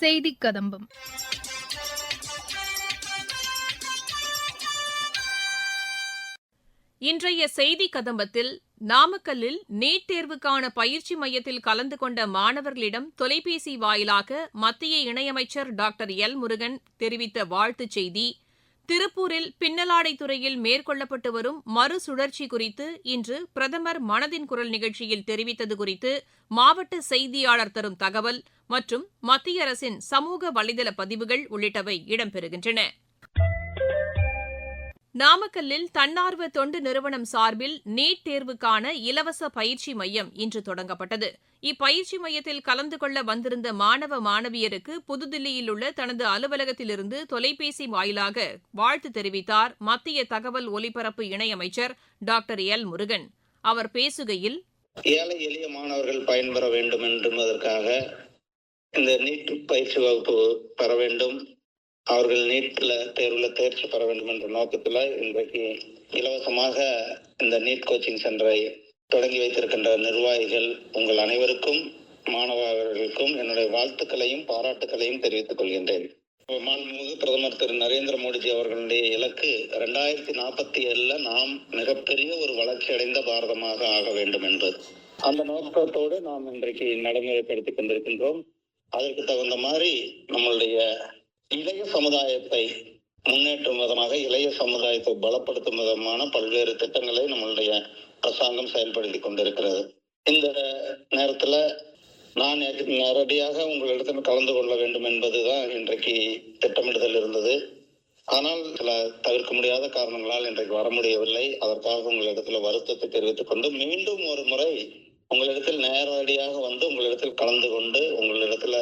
செய்தி கதம்பம். இன்றைய செய்தி கதம்பத்தில் நாமக்கல்லில் நீட் தேர்வுக்கான பயிற்சி மையத்தில் கலந்து கொண்ட மாணவர்களிடம் தொலைபேசி வாயிலாக மத்திய இணையமைச்சர் டாக்டர் எல் முருகன் தெரிவித்த வாழ்த்துச் செய்தி திருப்பூரில் பின்னலாடை துறையில் மேற்கொள்ளப்பட்டு வரும் மறுசுழற்சி குறித்து இன்று பிரதமர் மனதின் குரல் நிகழ்ச்சியில் தெரிவித்தது குறித்து மாவட்ட செய்தியாளர் தரும் தகவல் மற்றும் மத்திய அரசின் சமூக வலைதள பதிவுகள் உள்ளிட்டவை இடம்பெறுகின்றன. நாமக்கல்லில் தன்னார்வ தொண்டு நிறுவனம் சார்பில் நீட் தேர்வுக்கான இலவச பயிற்சி மையம் இன்று தொடங்கப்பட்டது. இப்பயிற்சி மையத்தில் கலந்து கொள்ள வந்திருந்த மாணவ மாணவியருக்கு புதுதில்லியில் உள்ள தனது அலுவலகத்திலிருந்து தொலைபேசி வாயிலாக வாழ்த்து தெரிவித்தார் மத்திய தகவல் ஒலிபரப்பு இணையமைச்சர் டாக்டர் எல் முருகன். அவர் பேசுகையில் ஏழை எளிய மாணவர்கள் பயன்பெற வேண்டும் என்பதற்காக இந்த நீட் பயிற்சி வகுப்பு பெற வேண்டும். அவர்கள் நீட்ல தேர்வுல தேர்ச்சி பெற வேண்டும் என்ற நோக்கத்துல இன்றைக்கு இலவசமாக இந்த நீட் கோச்சிங் சென்டரை தொடங்கி வைத்திருக்கின்ற நிர்வாகிகள் உங்கள் அனைவருக்கும் மாணவர்களுக்கும் என்னுடைய வாழ்த்துக்களையும் பாராட்டுக்களையும் தெரிவித்துக் கொள்கின்றேன். மாண்புமிகு பிரதமர் திரு நரேந்திர மோடிஜி அவர்களுடைய இலக்கு இரண்டாயிரத்தி நாற்பத்தி ஏழுல நாம் மிகப்பெரிய ஒரு வளர்ச்சி அடைந்த பாரதமாக ஆக வேண்டும் என்பது அந்த நோக்கத்தோடு நாம் இன்றைக்கு நடைமுறைப்படுத்திக் கொண்டிருக்கின்றோம். அதற்கு தகுந்த மாதிரி நம்மளுடைய இளைய சமுதாயத்தை முன்னேற்றும் விதமாக இளைய சமுதாயத்தை பலப்படுத்தும் விதமான பல்வேறு திட்டங்களை நம்மளுடைய அரசாங்கம் செயல்படுத்தி கொண்டிருக்கிறது. இந்த நேரத்துல நான் நேரடியாக உங்களிடத்தில் கலந்து கொள்ள வேண்டும் என்பதுதான் இன்றைக்கு திட்டமிடுதல் இருந்தது. ஆனால் சில தவிர்க்க முடியாத காரணங்களால் இன்றைக்கு வர முடியவில்லை. அதற்காக உங்களிடத்தில் வருத்தத்தை தெரிவித்துக் கொண்டு மீண்டும் ஒரு முறை உங்களிடத்தில் நேரடியாக வந்து உங்களிடத்தில் கலந்து கொண்டு உங்களிடத்துல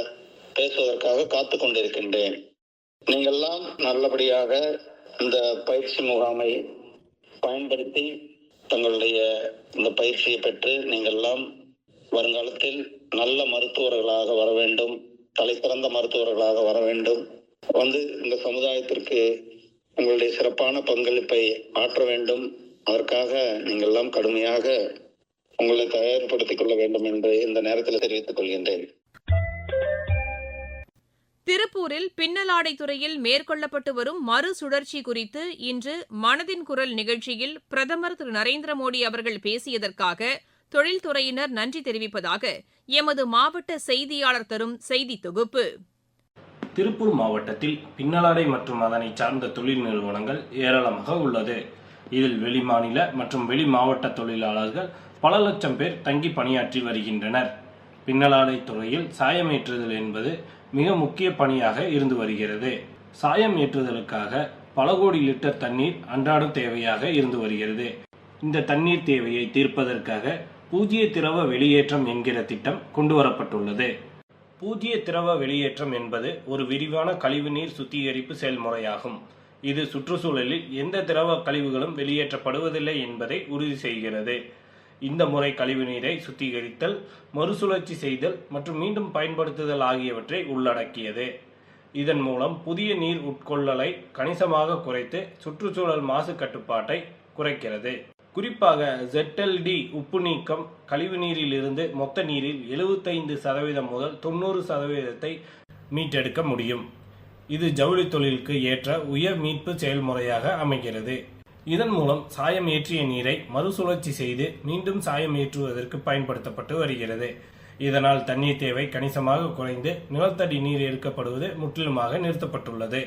பேசுவதற்காக காத்து கொண்டிருக்கின்றேன். நீங்கள்லாம் நல்லபடியாக இந்த பயிற்சி முகாமை பயன்படுத்தி தங்களுடைய இந்த பயிற்சியை பெற்று நீங்கள்லாம் வருங்காலத்தில் நல்ல மருத்துவர்களாக வர வேண்டும் தலை சிறந்த மருத்துவர்களாக வர வேண்டும். வந்து இந்த சமுதாயத்திற்கு உங்களுடைய சிறப்பான பங்களிப்பை ஆற்ற வேண்டும். அதற்காக நீங்கள்லாம் கடுமையாக உங்களை தயார்படுத்திக் கொள்ள வேண்டும் என்று இந்த நேரத்தில் தெரிவித்துக் கொள்கின்றேன். திருப்பூரில் பின்னலாடை துறையில் மேற்கொள்ளப்பட்டு வரும் மறுசுழற்சி குறித்து இன்று மனதின் குரல் நிகழ்ச்சியில் பிரதமர் திரு. நரேந்திர மோடி அவர்கள் பேசியதற்காக தொழில்துறையினர் நன்றி தெரிவிப்பதாக எமது மாவட்ட செய்தியாளர் தரும் செய்தி தொகுப்பு. திருப்பூர் மாவட்டத்தில் பின்னலாடை மற்றும் அதனை சார்ந்த தொழில் நிறுவனங்கள் ஏராளமாக உள்ளது. இதில் வெளிமாநில மற்றும் வெளி மாவட்ட தொழிலாளர்கள் பல லட்சம் பேர் தங்கி பணியாற்றி வருகின்றனர். பின்னலாடை துறையில் சாயம் ஏற்றுதல் என்பது மிக முக்கிய பணியாக இருந்து வருகிறது. சாயம் ஏற்றுதலுக்காக பல கோடி லிட்டர் தண்ணீர் அன்றாடம் தேவையாக இருந்து வருகிறது. இந்த தண்ணீர் தேவையை தீர்ப்பதற்காக பூஜ்ய திரவ வெளியேற்றம் என்கிற திட்டம் கொண்டு வரப்பட்டுள்ளது. பூஜ்ய திரவ வெளியேற்றம் என்பது ஒரு விரிவான கழிவுநீர் சுத்திகரிப்பு செயல்முறையாகும். இது சுற்றுச்சூழலில் எந்த திரவ கழிவுகளும் வெளியேற்றப்படுவதில்லை என்பதை உறுதி செய்கிறது. இந்த முறை கழிவுநீரை சுத்திகரித்தல் மறுசுழற்சி செய்தல் மற்றும் மீண்டும் பயன்படுத்துதல் ஆகியவற்றை உள்ளடக்கியது. இதன் மூலம் புதிய நீர் உட்கொள்ளலை கணிசமாக குறைத்து சுற்றுச்சூழல் மாசு கட்டுப்பாட்டை குறைக்கிறது. குறிப்பாக ZLD உப்பு நீக்கம் கழிவு நீரிலிருந்து மொத்த நீரில் எழுபத்தைந்து சதவீதம் முதல் தொண்ணூறு சதவீதத்தை மீட்டெடுக்க முடியும். இது ஜவுளி தொழிலுக்கு ஏற்ற உயர் மீட்பு செயல்முறையாக அமைகிறது. இதன் மூலம் சாயம் ஏற்றிய நீரை மறுசுழற்சி செய்து மீண்டும் சாயம் ஏற்றுவதற்கு பயன்படுத்தப்பட்டு வருகிறது. இதனால் தண்ணீர் தேவை கணிசமாக குறைந்து நிலத்தடி நீர் எடுக்கப்படுவது முற்றிலுமாக நிறுத்தப்பட்டுள்ளது.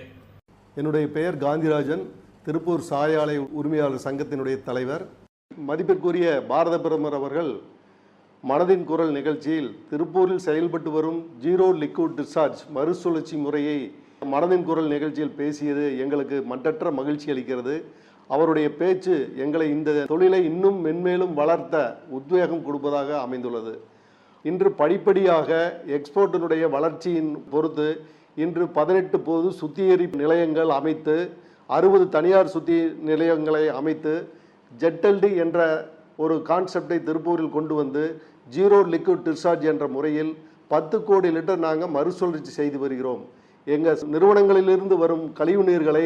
என்னுடைய பெயர் காந்திராஜன். திருப்பூர் சாய ஆலை உரிமையாளர் சங்கத்தினுடைய தலைவர். மதிப்பிற்குரிய பாரத பிரதமர் அவர்கள் மனதின் குரல் நிகழ்ச்சியில் திருப்பூரில் செயல்பட்டு வரும் ஜீரோ லிக்விட் டிஸ்சார்ஜ் மறுசுழற்சி முறையை மனதின் குரல் நிகழ்ச்சியில் பேசியது எங்களுக்கு மட்டற்ற மகிழ்ச்சி அளிக்கிறது. அவருடைய பேச்சு எங்களை இந்த தொழிலை இன்னும் மென்மேலும் வளர்த்த உத்வேகம் கொடுப்பதாக அமைந்துள்ளது. இன்று படிப்படியாக எக்ஸ்போர்ட்டினுடைய வளர்ச்சியின் பொறுத்து இன்று பதினெட்டு பொது சுத்திகரிப்பு நிலையங்கள் அமைத்து அறுபது தனியார் சுத்தி நிலையங்களை அமைத்து ஜெட்டல்டி என்ற ஒரு கான்செப்டை திருப்பூரில் கொண்டு வந்து ஜீரோ லிக்விட் டிஸ்சார்ஜ் என்ற முறையில் பத்து கோடி லிட்டர் நாங்கள் மறுசுழற்சி செய்து வருகிறோம். எங்கள் நிறுவனங்களிலிருந்து வரும் கழிவு நீர்களை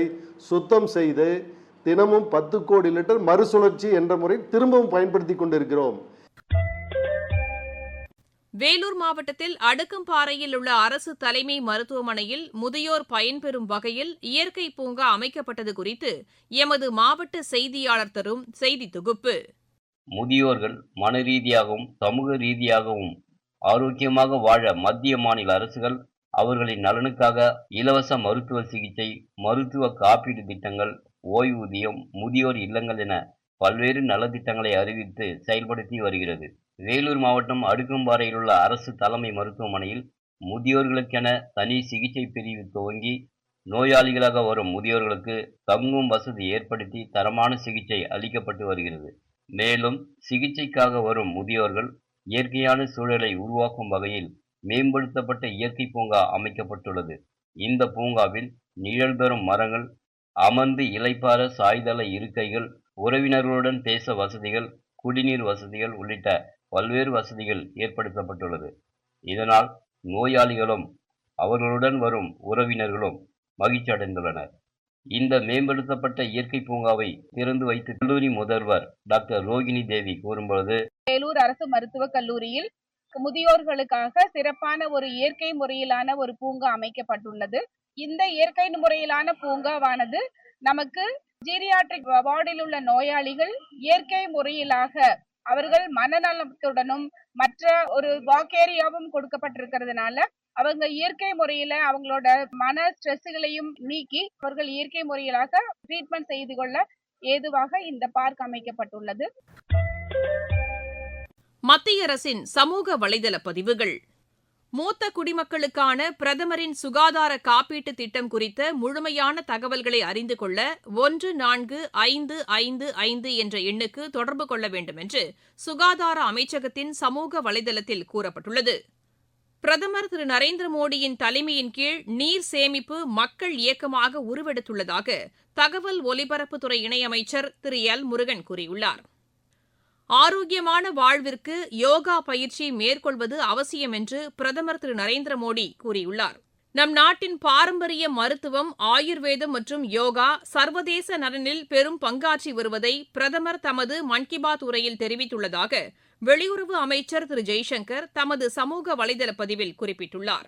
சுத்தம் செய்து தினமும் பத்து கோடி லிட்டர் மறுசுழற்சி என்ற முறை திரும்பவும் பயன்படுத்தி கொண்டிருக்கிறோம். வேலூர் மாவட்டத்தில் அடுக்கம்பாறையில் உள்ள அரசு தலைமை மருத்துவமனையில் முதியோர் பயன்பெறும் வகையில் இயற்கை பூங்கா அமைக்கப்பட்டது குறித்து எமது மாவட்ட செய்தியாளர் தரும் செய்தி தொகுப்பு. முதியோர்கள் மன ரீதியாகவும் சமூக ரீதியாகவும் ஆரோக்கியமாக வாழ மத்திய மாநில அரசுகள் அவர்களின் நலனுக்காக இலவச மருத்துவ சிகிச்சை மருத்துவ காப்பீடு திட்டங்கள் ஓய்வூதியம் முதியோர் இல்லங்கள் என பல்வேறு நலத்திட்டங்களை அறிவித்து செயல்படுத்தி வருகிறது. வேலூர் மாவட்டம் அடுக்கம்பாறையில் உள்ள அரசு தலைமை மருத்துவமனையில் முதியோர்களுக்கென தனி சிகிச்சை பிரிவு துவங்கி நோயாளிகளாக வரும் முதியோர்களுக்கு தங்கும் வசதி ஏற்படுத்தி தரமான சிகிச்சை அளிக்கப்பட்டு வருகிறது. மேலும் சிகிச்சைக்காக வரும் முதியோர்கள் இயற்கையான சூழலை உருவாக்கும் வகையில் மேம்படுத்தப்பட்ட இயற்கை பூங்கா அமைக்கப்பட்டுள்ளது. இந்த பூங்காவில் நிழல் தரும் மரங்கள் அமர்ந்து இலைப்பார சாய்தள இருக்கைகள் உறவினர்களுடன் பேச வசதிகள் குடிநீர் வசதிகள் உள்ளிட்ட பல்வேறு வசதிகள் ஏற்படுத்தப்பட்டுள்ளது. இதனால் நோயாளிகளும் அவர்களுடன் வரும் உறவினர்களும் மகிழ்ச்சி அடைந்துள்ளனர். இந்த மேம்படுத்தப்பட்ட இயற்கை பூங்காவை திறந்து வைத்து கல்லூரி முதல்வர் டாக்டர் ரோகிணி தேவி கூறும்பொழுது வேலூர் அரசு மருத்துவக் கல்லூரியில் முதியோர்களுக்காக சிறப்பான ஒரு இயற்கை முறையிலான ஒரு பூங்கா அமைக்கப்பட்டுள்ளது. இந்த இயற்கை முறையிலான பூங்காவானது நமக்கு ஜீரியாட்ரிக் வார்டில் உள்ள நோயாளிகள் இயற்கை முறையிலாக அவர்கள் மனநலத்துடனும் மற்ற ஒரு வாக்கேரியாவும் கொடுக்கப்பட்டிருக்கிறதுனால அவங்க இயற்கை முறையில அவங்களோட மன ஸ்ட்ரெஸ்ஸுகளையும் நீக்கி அவர்கள் இயற்கை முறையிலாக ட்ரீட்மெண்ட் செய்து கொள்ள ஏதுவாக இந்த பார்க் அமைக்கப்பட்டுள்ளது. மத்திய அரசின் சமூக வலைதள பதிவுகள். மூத்த குடிமக்களுக்கான பிரதமரின் சுகாதார காப்பீட்டு திட்டம் குறித்த முழுமையான தகவல்களை அறிந்து கொள்ள ஒன்று நான்கு ஐந்து ஐந்து ஐந்து என்ற எண்ணுக்கு தொடர்பு கொள்ள வேண்டும் என்று சுகாதார அமைச்சகத்தின் சமூக வலைதளத்தில் கூறப்பட்டுள்ளது. பிரதமர் திரு நரேந்திர மோடியின் தலைமையின் கீழ் நீர் சேமிப்பு மக்கள் இயக்கமாக உருவெடுத்துள்ளதாக தகவல் ஒலிபரப்புத்துறை இணையமைச்சர் திரு எல் முருகன் கூறியுள்ளார். ஆரோக்கியமான வாழ்விற்கு யோகா பயிற்சி மேற்கொள்வது அவசியம் என்று பிரதமர் திரு நரேந்திர மோடி கூறியுள்ளார். நம் நாட்டின் பாரம்பரிய மருத்துவம் ஆயுர்வேதம் மற்றும் யோகா சர்வதேச நலனில் பெரும் பங்காற்றி வருவதை பிரதமர் தமது மன் கி பாத் உரையில் தெரிவித்துள்ளதாக வெளியுறவு அமைச்சர் திரு ஜெய்சங்கர் தமது சமூக வலைதள பதிவில் குறிப்பிட்டுள்ளார்.